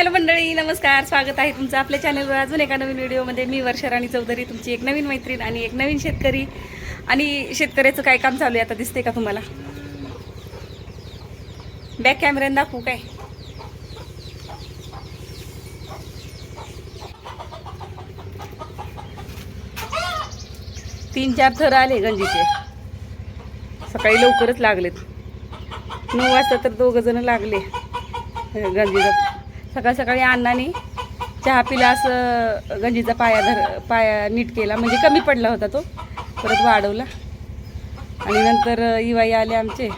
Hello मंडळी नमस्कार स्वागत आहे तुमचं आपल्या चॅनलवर अजून एका नवीन व्हिडिओमध्ये मी वर्षा राणी चौधरी तुमची एक नवीन मैत्रीण आणि एक नवीन शेतकरी. आणि शेतकऱ्याचं काय काम चालू आहे आता दिसते का तुम्हाला? बॅक कॅमेऱ्याने दाखवू काय? तीन चार थर आले गंजीचे. सकाळी लवकरच लागलेत. नऊ वाजता तर दोघं जण लागले गंजीचा सकाळ सकाळी अण्णाने चहा पिला असं गंजीचा पाया धर पाया नीट केला. म्हणजे कमी पडला होता तो. परत वाढवला. आणि नंतर इवाई आले आमचे.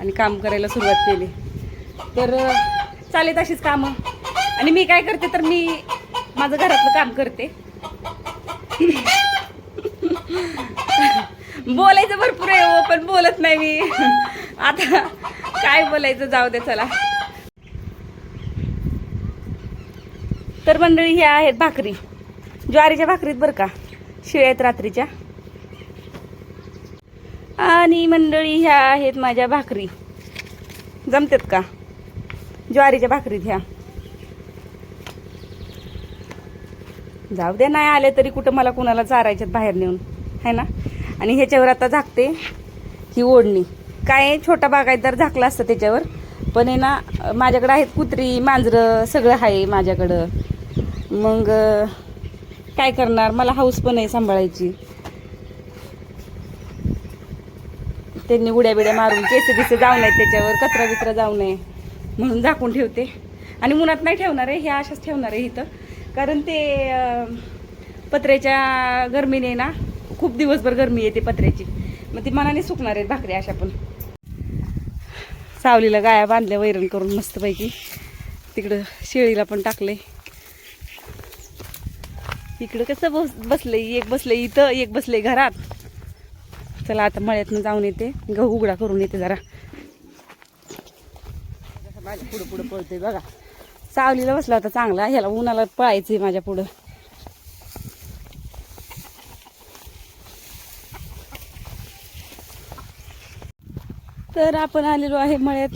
आणि काम करायला सुरुवात केली. तर चालेल अशीच कामं. आणि मी काय करते तर मी माझं घरातलं काम करते. बोलायचं भरपूर आहे हो पण बोलत नाही मी. आता काय बोलायचं जाऊ दे चला. तर मंडळी ह्या आहेत भाकरी. ज्वारीच्या भाकरीत बरं का? शिळ्या आहेत रात्रीच्या. आणि मंडळी ह्या आहेत माझ्या भाकरी. जमतात का? ज्वारीच्या भाकरीत ह्या. जाऊ दे नाही आले तरी कुठं मला कुणाला चारायच्यात बाहेर नेऊन. है ना? आणि ह्याच्यावर आता झाकते ही ओढणी. काय छोटा बागायतदार झाकला असतं त्याच्यावर. पण आहे ना माझ्याकडं आहेत कुत्री मांजरं सगळं आहे माझ्याकडं. मग काय करणार? मला हाऊस पण आहे सांभाळायची. त्यांनी उड्या बिड्या मारून केस बिसे जाऊ नयेत त्याच्यावर कचरा बिचरा जाऊ नये म्हणून झाकून ठेवते. आणि उन्हात नाही ठेवणार आहे हे अशाच ठेवणार आहे इथं. कारण ते पत्र्याच्या गरमीने ना खूप दिवसभर गरमी येते पत्र्याची. मग ती मनाने सुकणार आहेत भाकरी अशा पण. सावलीला गाया बांधल्या वैरण करून मस्तपैकी. तिकडं शेळीला पण टाकले इकडं कसं बस बसलंय एक बसलंय इथं एक बसलंय घरात. चला आता मळ्यातनं जाऊन येते. गहू उघडा करून येते जरा. माझ्या पुढं पुढं पळतोय बघा. सावलीला बसला होता चांगला. ह्याला उन्हाला पळायचंय माझ्या पुढं. तर आपण आलेलो आहे मळ्यात.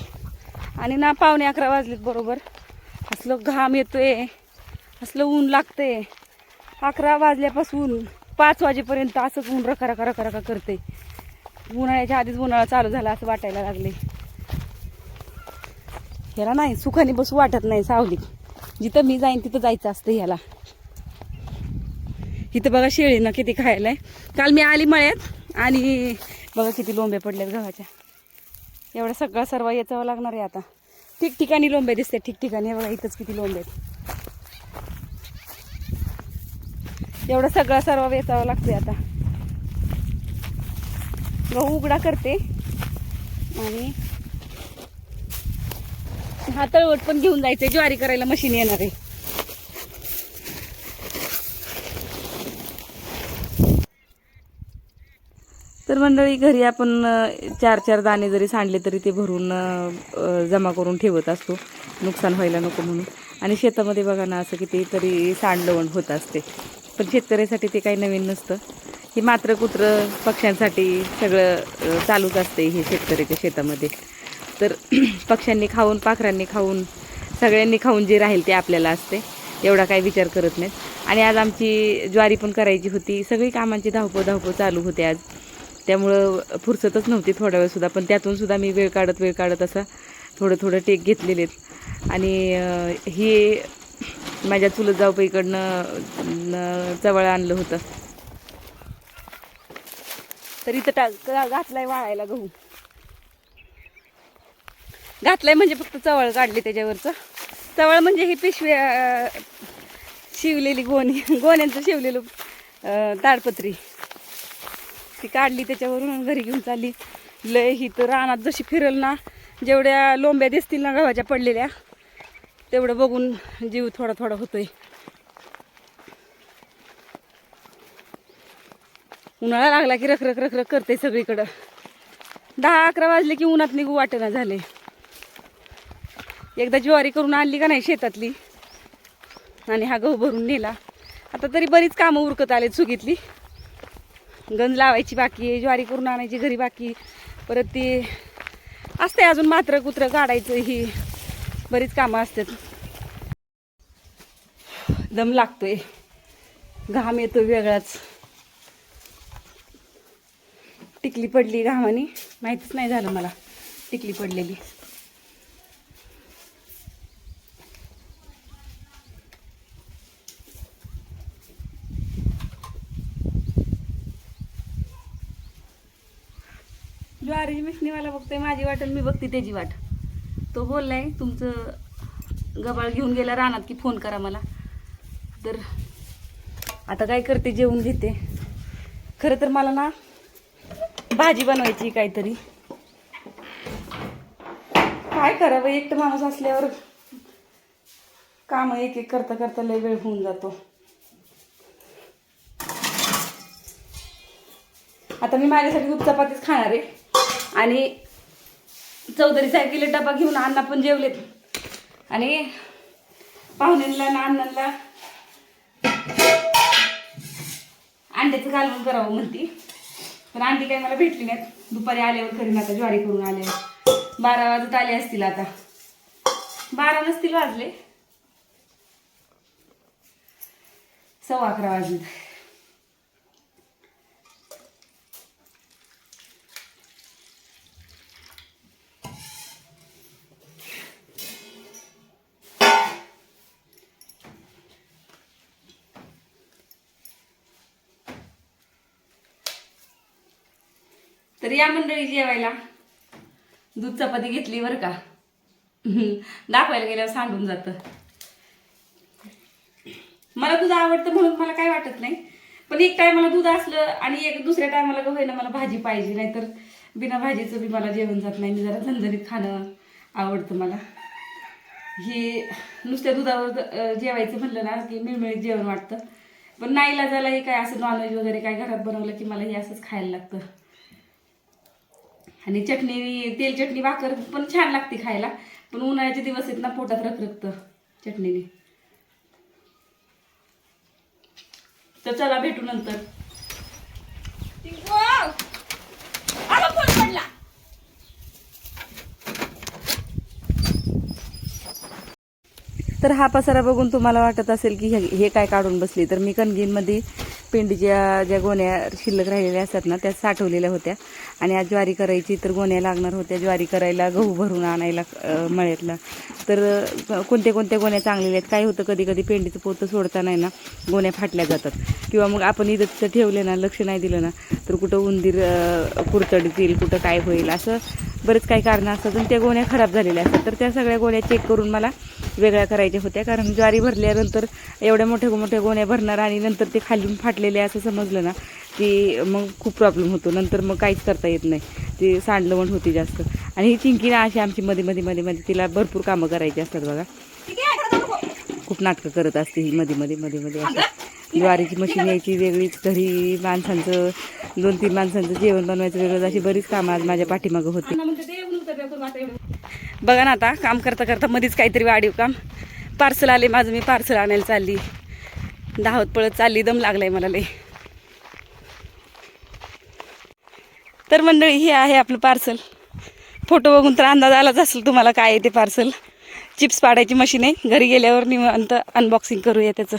आणि ना पावणे अकरा वाजलेत बरोबर. असलं घाम येतोय. असलं ऊन लागतंय. अकरा वाजल्यापासून पाच वाजेपर्यंत असंच ऊन रखा रखा रखा करते उन्हाळ्याच्या आधीच उन्हाळा चालू झाला असं वाटायला लागले ह्याला नाही सुखाने बसू वाटत नाही सावलीत जिथं मी जाईन तिथं जायचं असतं ह्याला. इथं बघा शेळीनं किती खायला आहे काल मी आली मळ्यात आणि बघा किती लोंबे पडल्यात गव्हाच्या. एवढा सगळा सर्व याचावं लागणार आहे आता. ठिकठिकाणी लोंबे दिसते ठिकठिकाणी. हे बघा इथंच किती लोंबे आहेत. एवढं सगळा सर्व वेचावं लागते आता. गहू उघडा करते. आणि हा तळवट पण घेऊन जायचंय. ज्वारी करायला मशीन येणार आहे. तर मंडळी घरी आपण चार चार दाणे जरी सांडले तरी ते भरून जमा करून ठेवत असतो. नुकसान व्हायला नको म्हणून. आणि शेतामध्ये बघा ना असं किती तरी सांडलवण होत असते. पण शेतकऱ्यासाठी ते काही नवीन नसतं. हे मात्र कुत्रं पक्ष्यांसाठी सगळं चालूच असते हे शेतकऱ्याच्या शेतामध्ये. तर पक्ष्यांनी खाऊन पाखरांनी खाऊन सगळ्यांनी खाऊन जे राहील ते आपल्याला असते. एवढा काही विचार करत नाहीत. आणि आज आमची ज्वारी पण करायची होती. सगळी कामांची धावपळ धावपळ चालू होते आज. त्यामुळं फुरसतच नव्हती थोडा वेळसुद्धा पण त्यातून सुद्धा मी वेळ काढत वेळ काढत असा थोडं थोडं टेक घेतलेले आहेत. आणि हे माझ्या चुलत जाऊबाईकडनं चवळ आणलं होतं. तर इथं टाक घातलाय वाळायला गहू. घातलाय म्हणजे फक्त चवळ काढली त्याच्यावरचं. चवळ म्हणजे ही पिशवी शिवलेली गोणी गोण्यांचं शिवलेलं ताडपत्री. ती काढली त्याच्यावरून घरी घेऊन चालली. लय ही तर रानात जशी फिरल ना जेवढ्या लोंब्या दिसतील ना गव्हाच्या पडलेल्या तेवढं बघून जीव थोडा थोडा होतोय. उन्हाळा लागला की रख रख रख रख करते सगळीकडं. दहा अकरा वाजले की उन्हात निघू वाटेना झाले. एकदा ज्वारी करून आणली का नाही शेतातली? आणि हा गहू भरून नेला. आता तरी बरीच कामं उरकत आले चुकीतली गंज लावायची बाकी आहे ज्वारी करून आणायची घरी बाकी परत ती असते अजून मात्र कुत्रं काढायचं ही बरीच कामं असतात. दम लागतोय. घाम येतो वेगळाच. टिकली पडली घामाने. माहितीच नाही झालं मला टिकली पडलेली. ज्वारीची मिशनीवाला बघतोय माझी वाट आणि मी बघते त्याची वाट. तो बोललाय तुमचं गबाळ घेऊन गेला रानात की फोन करा मला. तर आता काय करते जेवून घेते. खरं तर मला ना भाजी बनवायची काहीतरी. काय करावं एकटं माणूस असल्यावर काम एक एक करता करता लय वेळ होऊन जातो. आता मी माझ्यासाठी दूध चपातीच खाणार आहे. आणि चौधरी सायकल डबा घेऊन अण्णा पण जेवलेत. आणि पाहुण्यांना ना अण्णांना अंड्याचं कालवण करावं म्हणती. पण अंडी काही मला भेटली नाहीत. दुपारी आल्यावर करीन आता ज्वारी करून आल्यावर बारा वाजत आले असतील आता. बारा नसतील वाजले. सव्वा अकरा वाजले. तर या मंडळी जेवायला. दूध चपाती घेतली बरं का? दाखवायला गेल्यावर सांडून जातं. मला दूध आवडतं म्हणून मला काय वाटत नाही. पण एक टायमाला दूध असलं आणि एक दुसऱ्या टायमाला का होईना मला भाजी पाहिजे नाहीतर बिना भाजीचं बी मला जेवण जात नाही. मी जरा झणझणीत खाणं आवडतं मला. हे नुसत्या दुधावर जेवायचं म्हणलं ना की मिळमिळीत जेवण वाटतं. पण नाईला झाला हे काय असं नॉनव्हेज वगैरे काय घरात बनवलं की मला हे असंच खायला लागतं. आणि चटणी तेल चटणी भाकर पण छान लागते खायला. पण उन्हाळ्याचे दिवस आहेत ना पोटात रखरखतं चटणीने. तर चला भेटू नंतर. तर हा पसारा बघून तुम्हाला वाटत असेल की हे काय काढून बसली. तर मी कणगींमध्ये पेंडीच्या ज्या गोण्या शिल्लक राहिलेल्या असतात ना त्या साठवलेल्या होत्या. आणि आज ज्वारी करायची तर गोण्या लागणार होत्या. ज्वारी करायला गहू भरून आणायला मळ्यातला. तर कोणत्या कोणत्या गोण्या चांगलेल्या आहेत? काय होतं कधी कधी पेंडीचं पोतं सोडता नाही ना गोण्या फाटल्या जातात. किंवा मग आपण इथं ठेवले ना लक्ष नाही दिलं ना तर कुठं उंदीर कुरतडतील कुठं काय होईल? असं बरेच काही कारणं असतात आणि त्या गोण्या खराब झालेल्या असतात. तर त्या सगळ्या गोण्या चेक करून मला वेगळ्या करायच्या होत्या. कारण ज्वारी भरल्यानंतर एवढ्या मोठ्या मोठ्या गोण्या भरणार आणि नंतर ते खालून फाटलेले असं समजलं ना की मग खूप प्रॉब्लेम होतो. नंतर मग काहीच करता येत नाही. ते सांडलवण होती जास्त. आणि ही चिंकी ना अशी आमची मध्ये मध्ये मध्ये मध्ये तिला भरपूर कामं करायची असतात बघा. खूप नाटकं करत असते ही मध्ये मध्ये मध्ये मध्ये असं. ज्वारीची मशीन यायची वेगळीच घरी माणसांचं दोन तीन माणसांचं जेवण बनवायचं वेगळंच अशी बरीच कामं आज माझ्या पाठीमागं होती. बघा ना आता काम करता करता मध्येच काहीतरी वाढीव काम. पार्सल आले माझं मी पार्सल आणायला चालली. धावत पळत चालली दम लागलाय मला लई. तर मंडळी हे आहे आपलं पार्सल. फोटो बघून तर अंदाज आलाच असेल तुम्हाला काय आहे ते पार्सल. चिप्स पाडायची मशीन आहे. घरी गेल्यावर निवांत अनबॉक्सिंग करूया त्याचं.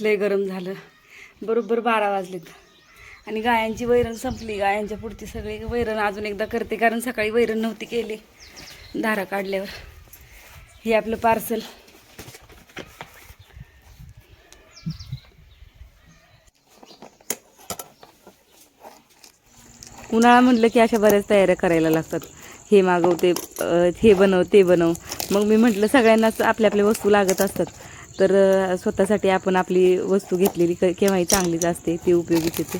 लय गरम झालं. बरोबर बारा वाजलेत. आणि गायांची वैरण संपली. गायांच्या पुढची सगळी वैरण अजून एकदा करते कारण सकाळी वैरण नव्हती केली. धारा काढल्यावर. हे आपलं पार्सल. उन्हाळा म्हटलं की अशा बऱ्याच तयाऱ्या करायला लागतात. हे मागव ते हे बनव ते बनव. मग मी म्हटलं सगळ्यांनाच आपल्या आपल्या वस्तू लागत असतात. तर स्वतःसाठी आपण आपली वस्तू घेतलेली क- केव्हाही चांगलीच असते ती उपयोगीच येते.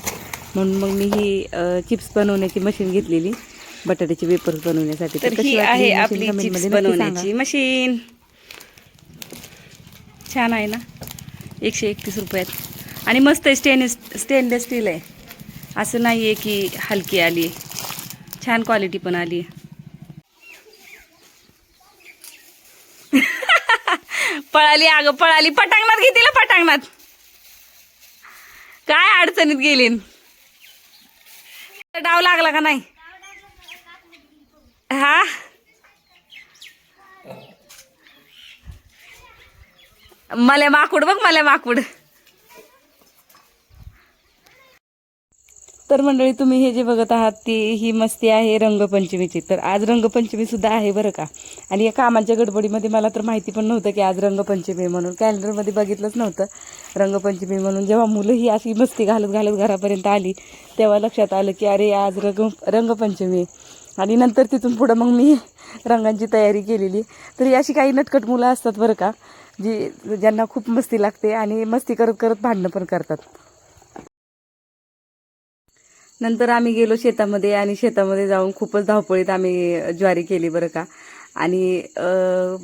म्हणून मग मी ही चिप्स बनवण्याची मशीन घेतलेली. बटाट्याचे वेपर्स बनवण्यासाठी. तर कशी ही आहे आपली चिप्स. बनवण्याची मशीन. छान आहे ना? एकशे एकतीस रुपयात. आणि मस्त आहे स्टेनलेस स्टेनलेस स्टील आहे. असं नाही आहे की हलकी आली आहे छान क्वालिटी पण आली आहे पळाली अगं पळाली. पटांगणात घेतील पटांगणात. काय अडचणीत गेली डाव लागला का नाही? हा? मला माकूड बघ मला माकूड. तर मंडळी तुम्ही हे जे बघत आहात ती ही मस्ती आहे रंगपंचमीची. तर आज रंगपंचमी सुद्धा आहे बरं का? आणि या कामाच्या गडबडीमध्ये मला तर माहिती पण नव्हतं की आज रंगपंचमी आहे म्हणून. कॅलेंडरमध्ये बघितलंच नव्हतं रंगपंचमी म्हणून. जेव्हा मुलं ही अशी मस्ती घालत घालत घरापर्यंत आली तेव्हा लक्षात आलं की अरे आज रंग रंगपंचमी आहे. आणि नंतर तिथून पुढं मग मी रंगांची तयारी केलेली. तर ही अशी काही नटकट मुलं असतात बरं का जी ज्यांना खूप मस्ती लागते आणि मस्ती करत करत भांडणं पण करतात. नंतर आम्ही गेलो शेतामध्ये आणि शेतामध्ये जाऊन खूपच धावपळीत आम्ही ज्वारी केली बरं का. आणि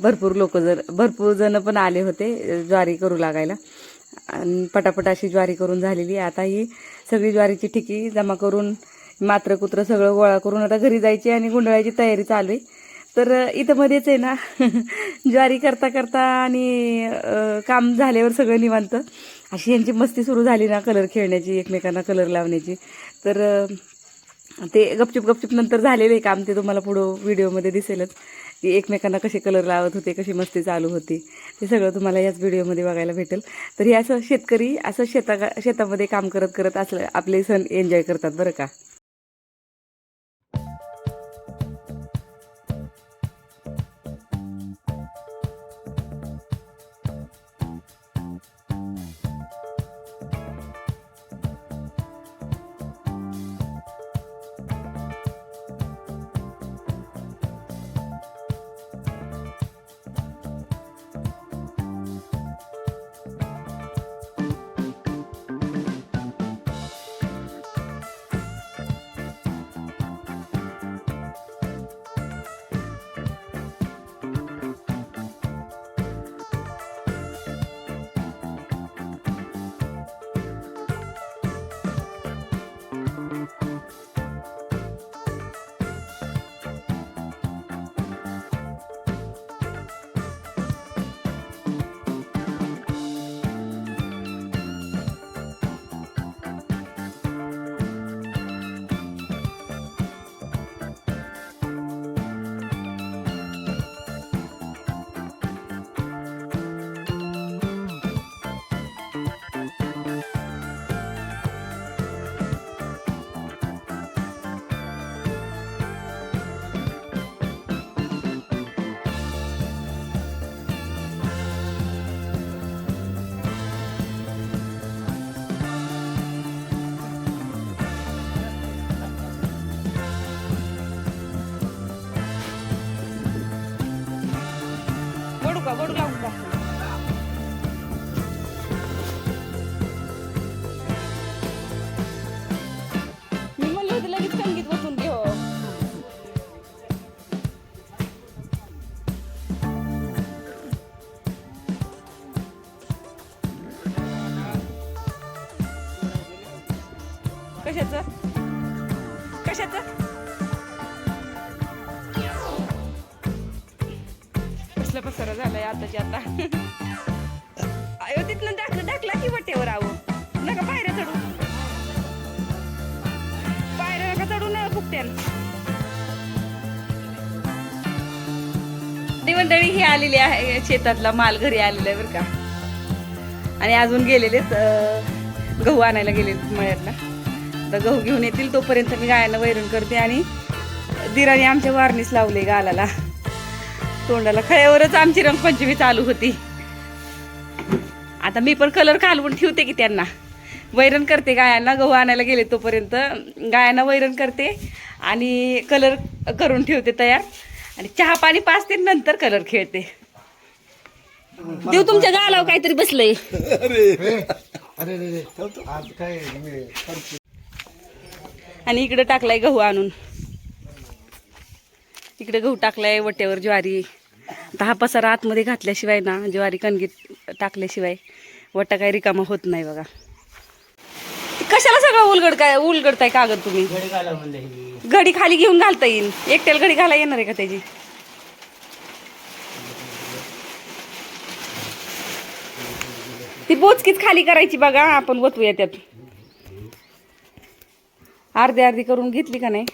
भरपूर लोक जर भरपूर जण पण आले होते ज्वारी करू लागायला. आणि पटापट अशी ज्वारी करून झालेली आता ही सगळी ज्वारीची ठिकी जमा करून मात्र कुत्र सगळं गोळा करून आता घरी जायची आणि गुंडाळायची तयारी चालू आहे. तर इथं मध्येच आहे ना ज्वारी करता करता आणि काम झाल्यावर सगळं निवांत. अशी यांची मस्ती सुरू झाली ना कलर खेळण्याची एकमेकांना कलर लावण्याची. तर ते गपचूप गपचूप नंतर झालेले काम ते तुम्हाला पुढं व्हिडिओमध्ये दिसेलच. की एकमेकांना कसे कलर लावत होते कशी मस्ती चालू होती. ते सगळं तुम्हाला याच व्हिडिओमध्ये बघायला भेटेल. तर हे असं शेतकरी असं शेता शेतामध्ये काम करत करत असलं आपले सण एन्जॉय करतात बरं का? कशाचं? कसलं पसर झालंय आताच्या आता. अयो तिथनं टाकलं टाकला की वटेवर आहो. नका पायऱ्या चढू. पायऱ्या नका चढू ना फुकट्यान. मंडळी ही आलेली आहे शेतातला माल घरी आलेला आहे बरं का. आणि अजून गेलेलेत गहू आणायला गेलेत मळ्यातला तर गहू घेऊन येतील तोपर्यंत मी गायांना वैरण करते आणि दिराने आमच्या वारणीस लावले गालाला. तोंडाला खळ्यावरच आमची रंगपंचमी चालू होती. आता मी पण कलर घालवून ठेवते की त्यांना. वैरण करते गायांना गहू आणायला गेले तोपर्यंत. गायांना वैरण करते आणि कलर करून ठेवते तयार. आणि चहा पाणी पाचते नंतर कलर खेळते. देव तुमच्या गालावर काहीतरी बसलंय. अरे. अरे आज काय मी आणि इकडे टाकलाय गहू आणून. इकडे गहू टाकलाय वट्यावर ज्वारी. आता हा पसारा आतमध्ये घातल्याशिवाय ना ज्वारी कणगीत टाकल्याशिवाय वटा काही रिकामा होत नाही बघा. कशाला सगळं उलगड काय उलगडताय कागद तुम्ही? घडी खाली घेऊन घालता येईल. एकट्याला घडी घाला येणार आहे का त्याची? ती बोचकीच खाली करायची बघा आपण वतूया त्यात. अर्धी अर्धी करून घेतली का नाही?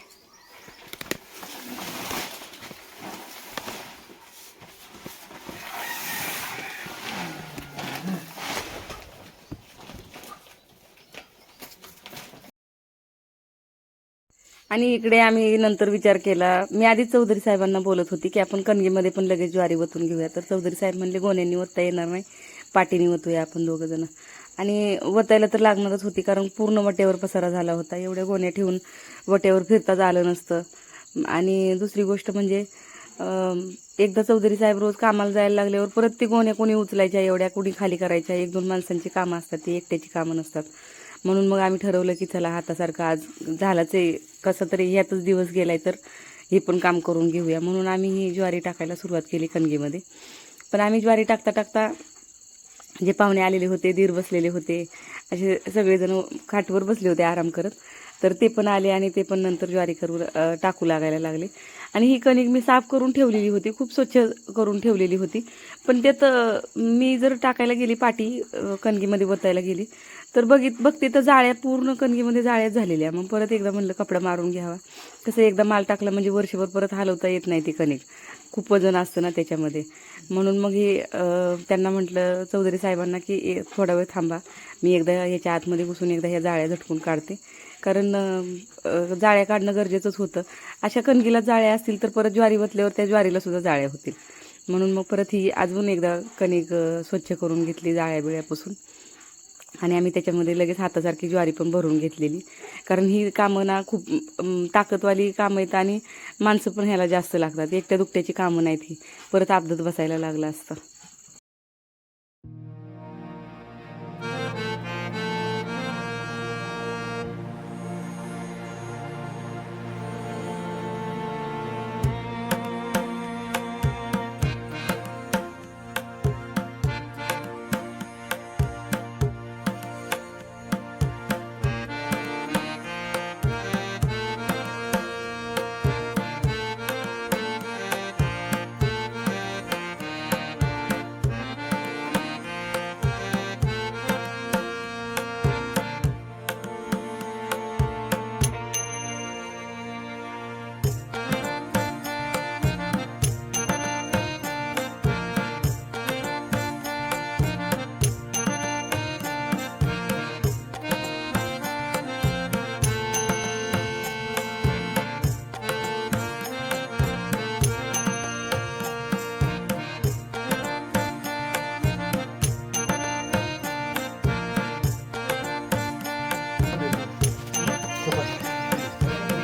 आणि इकडे आम्ही नंतर विचार केला. मी आधी चौधरी साहेबांना बोलत होती की आपण कणगेमध्ये पण लगेच ज्वारी वतून घेऊया. तर चौधरी साहेब म्हणले गोण्यानी वतता येणार नाही पाटीनी वतूया आपण दोघंजणं आणि वतायला तर लागणारच होती कारण पूर्ण वट्यावर पसारा झाला होता. एवढ्या गोण्या ठेवून वट्यावर फिरताच आलं नसतं. आणि दुसरी गोष्ट म्हणजे एकदा चौधरी साहेब रोज कामाला जायला लागल्यावर परत ती गोण्या कोणी उचलायच्या एवढ्या कोणी खाली करायच्या. एक दोन माणसांची कामं असतात ती एकट्याची कामं नसतात. म्हणून मग आम्ही ठरवलं की चला हातासारखं आज झालाच आहे. कसं तरी ह्यातच दिवस गेलाय तर हे पण काम करून घेऊया. म्हणून आम्ही ही ज्वारी टाकायला सुरुवात केली कणगीमध्ये. पण आम्ही ज्वारी टाकता टाकता जे पाहुणे आलेले होते दीर बसलेले होते असे सगळेजण खाटवर बसले होते आराम करत. तर ते पण आले आणि ते पण नंतर ज्वारी करू टाकू लागायला लागले. आणि ही कणिक मी साफ करून ठेवलेली होती खूप स्वच्छ करून ठेवलेली होती. पण त्यात मी जर टाकायला गेली पाटी कणगीमध्ये बतायला गेली तर बघित बघते तर जाळ्या पूर्ण कणगीमध्ये जाळ्याच झालेल्या. मग परत एकदा म्हणलं कपडा मारून घ्यावा. कसं एकदा माल टाकला म्हणजे वर्षभर परत हलवता येत नाही ती कणिक. खूप वजन असतं ना त्याच्यामध्ये. म्हणून मग हे त्यांना म्हटलं चौधरी साहेबांना की ए, थोडा वेळ थांबा. मी एकदा याच्या आतमध्ये घुसून एकदा ह्या जाळ्या झटकून काढते. कारण जाळ्या काढणं गरजेचंच होतं. अशा कणगीला जाळ्या असतील तर परत ज्वारी वतल्यावर त्या ज्वारीला सुद्धा जाळ्या होतील. म्हणून मग परत ही अजून एकदा कणिक स्वच्छ करून घेतली जाळ्या बिळ्यापासून. आणि आम्ही त्याच्यामध्ये लगेच हातासारखी ज्वारी पण भरून घेतलेली. कारण ही कामं ना खूप ताकदवाली कामं आहेत आणि माणसं पण ह्याला जास्त लागतात. एकट्या दुकट्याची कामं नाहीत ही. परत आपदत बसायला लागलं असतं.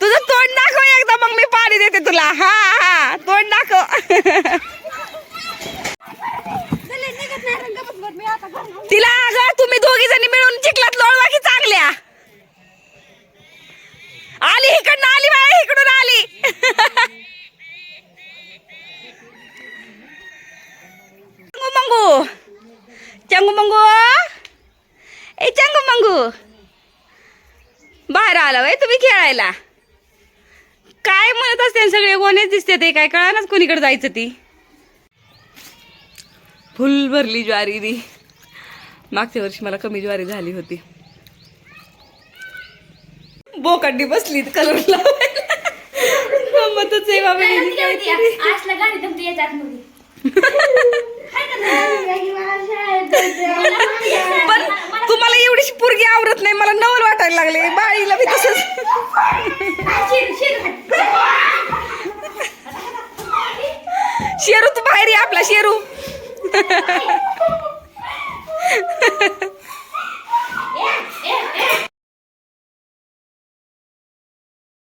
तुझं तोंड दाखव एकदा मग मी पाणी देते तुला. हा हा तोंड दाखव. तिला अगं तुम्ही दोघी जणी मिळून चिखलात लोळवा की चांगल्या. आली इकडनं आली बाळा इकडून आली. चंगू मंगू. चंगू मंगू ए चंगू मंगू. बाहेर आला वय तुम्ही खेळायला. काय म्हणत असते सगळे? कोणीच दिसते ते काय? कळानच कोणीकडे जायचं ती. फुल भरली ज्वारी ती. मागच्या वर्षी मला कमी ज्वारी झाली होती. बोकांडी बसली कलर गमतच आहे बाबा. हिची मध्ये पण तुम्हाला एवढीशी पोरगी आवडत नाही मला नवल वाटायला लागले बाळीला मी तसंच. शेरू तू बाहेर आपला शेरू.